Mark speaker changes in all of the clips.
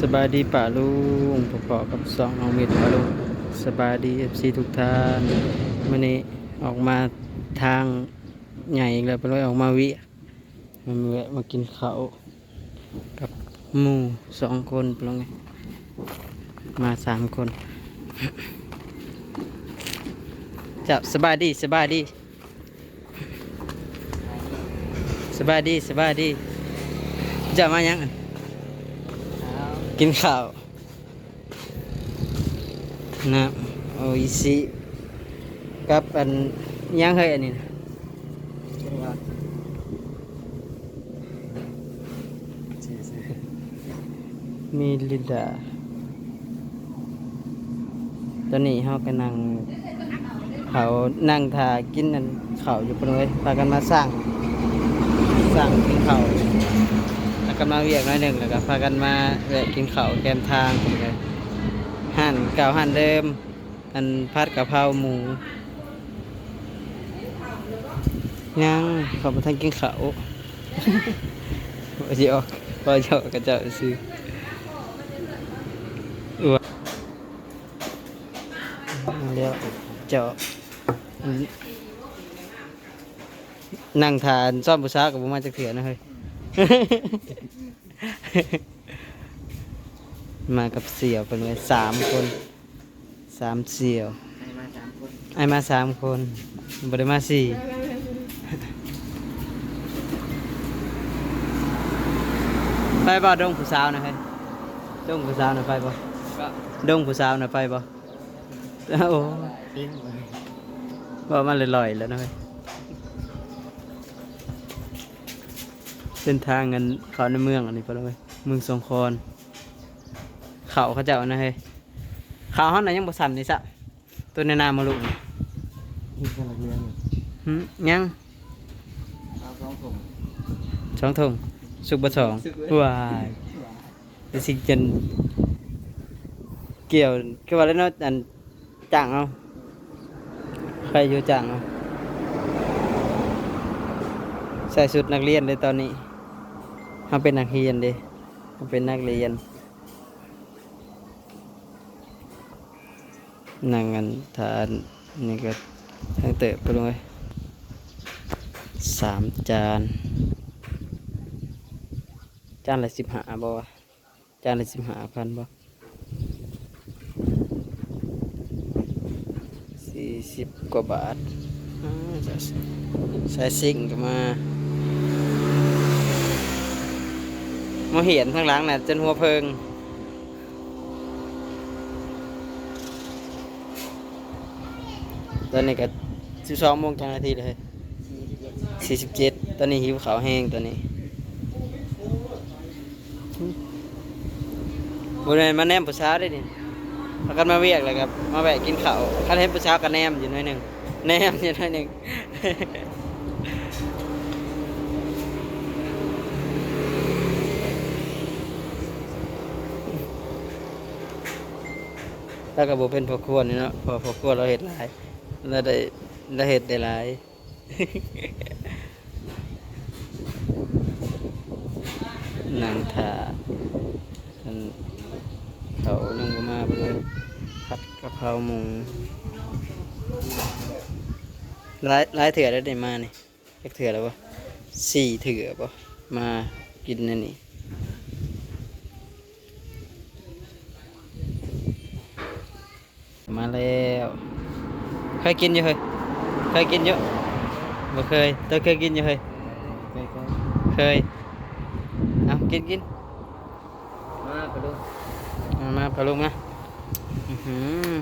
Speaker 1: สบายดีป่าลุงพอๆกับสองน้องมิตรป่าลุงสบายดีเอฟซีทุกท่านมื่อนี้ออกมาทางใหญ่อีกแล้วไปเลยออกมาวิมาแวะมากินข้าวกับหมู่สองคนไปลงไงมาสามคนจะสบายดีสบายดีสบายดีสบายดีจะมายัง กินข้าวนะโอ้ยสิกับอันยังเคยอันนี้นะมีลิดาตอนนี้เขากำลังเขานั่งทากินนั่นเขาอยู่ปนเลยพากันมาสร้างสร้างกินข้า วแล้วก็มาเวียกน้อยหนึ่งแล้วก็พากันมาแวะกินข้าวแกมทางเป็นไงหั่นเก่าหั่นเดิม อันพัดกะเพราหมูยังขอมาทันกินข้าวว่าจะออกว่าจะออกกระเจ้าซื้ออวเดี๋ยวเจาะนั่งทานซ่อมบุษากับผมมาจากเถื่อนะเฮ้ย มากับเสี่ยวเป็นเลยสามคนสามเสี่ยว
Speaker 2: ให้มาสามคน
Speaker 1: ไอมาสามคนบได้มาสี่ไปบ่ดงผู้สาวนะเฮ้ยดงผู้สาวนะไปบ่
Speaker 2: ก็
Speaker 1: ดงผู้สาวนะไปบ่โอ้
Speaker 2: ปิ้งเลย
Speaker 1: บ่มาลอยๆแล้วนะเฮ้ย เส้นทางเงินเขาในเมืองอันนี้ไปแล้วเว้ยเมืองสงขลาเขาเขาเจ้านะเฮ้ยเขาห้องไหนยังบ่สั่นนี่ซะตัวในนามาลุกนี่
Speaker 2: มีคนละเรื่อง
Speaker 1: หึยัง
Speaker 2: เอาสองถุง
Speaker 1: สองทงสุกบะสอง
Speaker 2: สุกเว้ย
Speaker 1: ว้ายแต่สิจนเกี่ยวคือว่าแล้วเนาะอันจังเอาใครอยู่จังเอาใส่ชุดนักเรียนเลยตอนนี้ เขาเป็นนักเรียนด้เขาเป็นนักเรียนนั่งกันทานนี่ก็ทั้งเตะไปเลยสามจาน จานละสิบห้าบ่วะจานละสิบห้าพันบ่สี่สิบกว่าบาทใส่ซิ่งก็มา มาเห็นข้างหลังน่ะจนหัวเพิงตอนนี้ก็สิบสองโมงจังนาทีเลยสี่สิบเจ็ดตอนนี้หิวขาวแห้งตอนนี้บริเวณมาแนมผู้สาได้นี่พากันมาเวียกเลยครับ มาแวะกินข้าวคันเห็นผู้สากันแนมอยู่หน่อยหนึ่งแนมอยู่หน่อยหนึ่ง แล้วก็บเป็นพอควรนี่เนาะพอพอควรเราเห็ดหลายเราได้เราเห็ดได้หลายนางถาอันเขายังบ่มาเพิ่นผัดกะเพราหมูหลายหลายเถื่อแล้วได้มานี่จักเถื่อแล้วบ่สี่เถื่อบ่มากินนั่นนี่ มาแล้ว เคยกินอยู่เฮ้ยเคยกินอยู่บ่เคยตัวเคยกินอยู่เฮ้ย
Speaker 2: ใกล้
Speaker 1: เคยเอากินกิน
Speaker 2: ๆมาไปดู
Speaker 1: มามาพาลุงมาอื้อหือ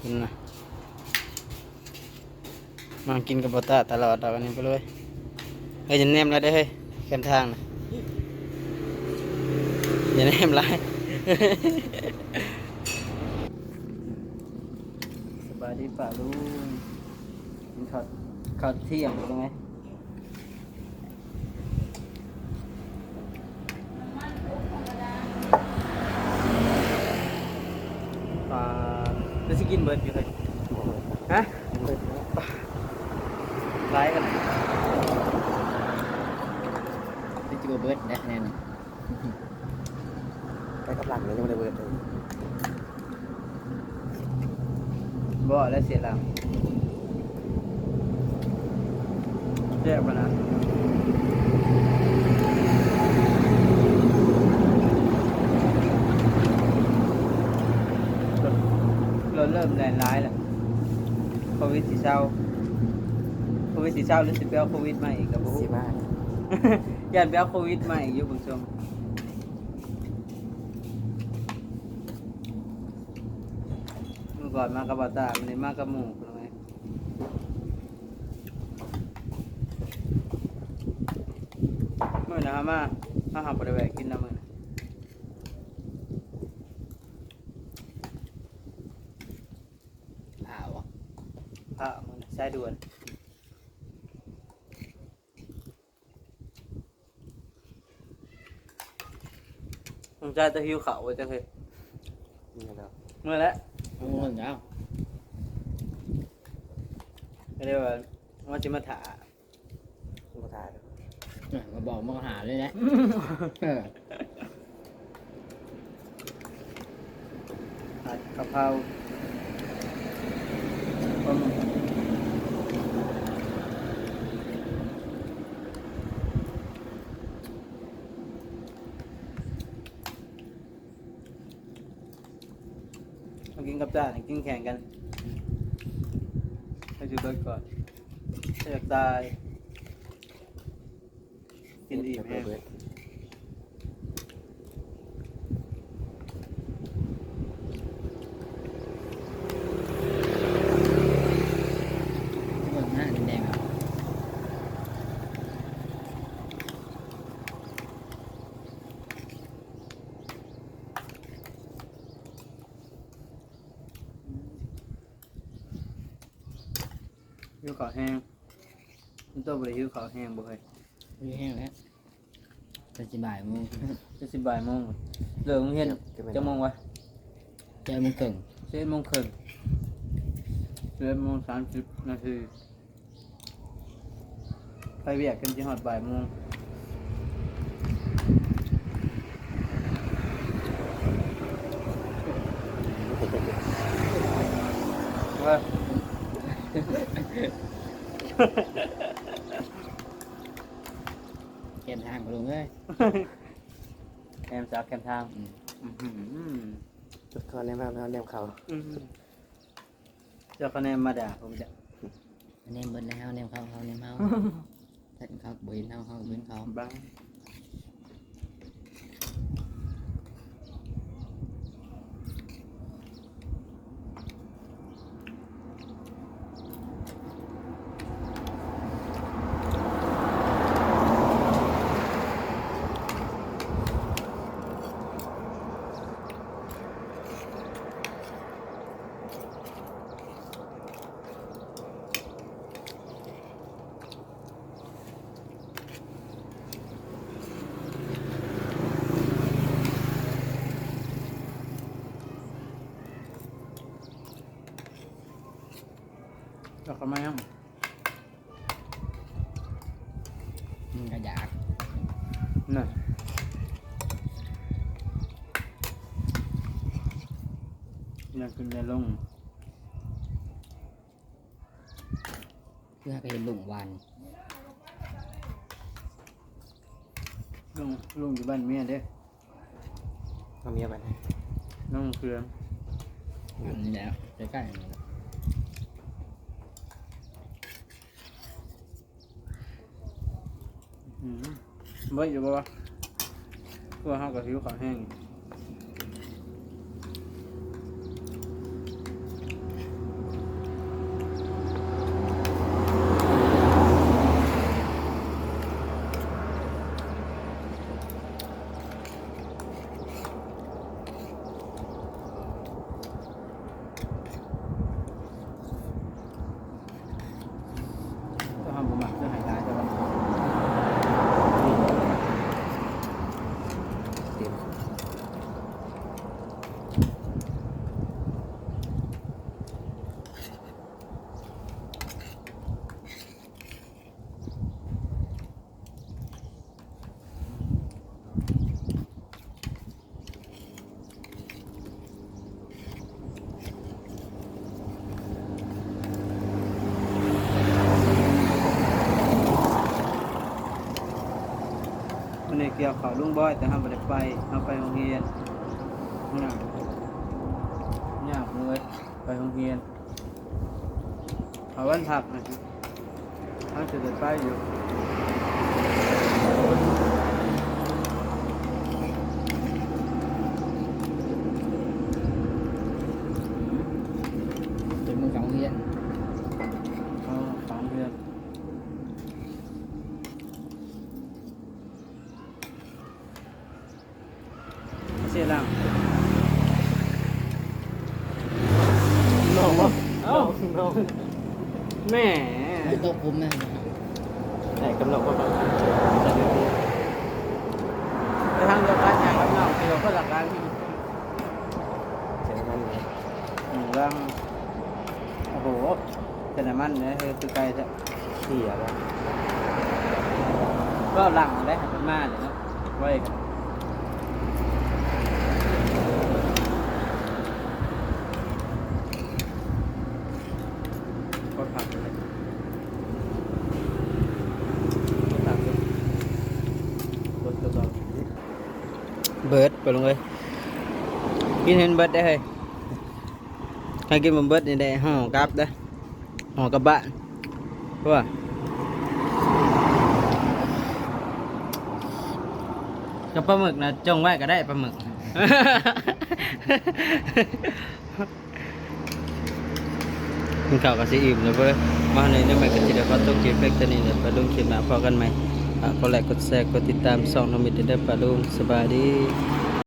Speaker 1: กินนะมากินกับบตาตลอดเอาอันนี้ไปเลยเฮ้ยอย่าแนมแล้วได้อเฮ้ยแคมทางนะอย่าแนมไร สบายดีป่าลุงกินข้าวข้าวเที่ยงเป็นไงปลาจะสิกินเบิร์ดอยู่เลยฮะไล่กัน
Speaker 2: ดิจิโกเบิร์ดได้แน่นกับหลังเลยยังไม่ได้เบิร์ดเลย
Speaker 1: บ่และเสียหลังแย่ปะนะเราเริ่มแรงร้ายแล้วโควิดสิเศร้าโควิดสิเศร้าหรือสิไปเอาโควิดมาอีกกับผม
Speaker 2: สิมา
Speaker 1: ย่านไปเอาโควิดมาอีกอยู่เบางช่วงเมื่อ ก่อนมากับบาตามันนี้มากับหมู่คนละไงเมื่อนะฮะมามาหาบริแวกกินน้ำมือนะ
Speaker 2: อ้าวะ
Speaker 1: พระมือนะใช้ด่วนผมใจจะหิวเขาวไว้จังเลย
Speaker 2: นี่แล้ว
Speaker 1: เมื่อแล้ว
Speaker 2: โอ้ยแล้ว
Speaker 1: ก็เรียกว่าว่าจะมาถา
Speaker 2: มาถ่าย
Speaker 3: มาบอกมาหาเลยนะเออ
Speaker 1: ผัดกะเพราปลาหมึ กับจ้าหนึ่งกินแข่งกันให้ดูเบิดก่อนถ้าอยากตายกินอีกแม่
Speaker 2: เบิด
Speaker 3: เบิ่งหน้าแดงๆอะ
Speaker 1: หิ วข้าวแห้งมันตัวบริหิวข้าวแห้งบ่เคย
Speaker 3: มีแห้งแล้วจะสิบ่ายโมง
Speaker 1: จะสิบบ่ายโมงเลิกโรงเรียนจะโมงวะ
Speaker 3: เจอมึงเก่ง
Speaker 1: สิบเอ็ดโมงครึ่งสิบเอ็ดโมงสามสิบนาทีไปเวียกกันที่หอดบ่ายโมงว่า
Speaker 3: เก็บทางไปลงเลย
Speaker 1: แอมจากกันทาง
Speaker 3: อืม
Speaker 1: อื้อหือ
Speaker 2: จุดคอนแนมมาแล้วแนมเขา
Speaker 1: อื้อหือเจ้าคะแนนมาด่าผมจะ
Speaker 3: อันนี้เบิ้ลแล้วเนี่ยเขาเขาเนี่ยเขาถ้าเขาบ่เห็นเขาเขาบ่เห็นเขา
Speaker 1: บ้าง เจ้าเขามายัง
Speaker 3: มึงก็อยาก
Speaker 1: น่ะยังขึ้นในลง
Speaker 3: เพื่อไปเห็นลุงวัน
Speaker 1: ลุงลุงอยู่บ้านเมียเด้
Speaker 2: เอาเมียไปนะ
Speaker 1: น้องเครือง
Speaker 3: อันนี้แล้วใกล้ๆนี่แหละ
Speaker 1: อืมเบิดอยู่บ่วะตัวห้ากับหิวขาวแห้งเฮาบ่มักเสื้อหายลายแต่ว่า
Speaker 2: เต็ม
Speaker 1: เขาลุงบอย แต่ห้ามไปไปเขาไปโรงเรียนยากยากเลยไปโรงเรียนเอาวันถักนะเขาจะเด้ไปอยู่
Speaker 3: เป็นมือของเฮียน
Speaker 1: เขาสองเดือนเสียหลัง
Speaker 2: น้องเอ้าน้อง
Speaker 1: แม่
Speaker 3: ไม่ต้องคุมนะ
Speaker 2: ไหนกำหนดว่า
Speaker 1: ไปทางเดียวกันอย่างกับน้องที่เราก็หลักการ
Speaker 2: เสียงมันเลย
Speaker 1: หนึ่งร่างโอ้โหเป็นน้ำมันเนี่ยคือไกลจะ
Speaker 2: เสียบ่
Speaker 1: ก็หลังได้หันมาเลยนะไว้กันก็ผักเลยก็ผักเลยรถตัวเบาเบิร์ด ไปลงเลยกินเห็นเบิดได้เฮ้ยใครกินมันเบิร์ดนี่ได้ห่อกลับได้อห่อกับบ้านว่ากับปลาหมึกนะจงไว้ก็ได้ปลาหมึกกินข้าวกับซีอิ่มเลยเว้ยมาในนี้ใหม่ก็จะได้ขอต้องเก็บเล็กตัวนี้เดี๋ยวไปลงคลิปหน้าพอกันใหม่กกดไลค์กดแชร์กดติดตามส่องน้องมิตรได้ปลาลุงสบายดี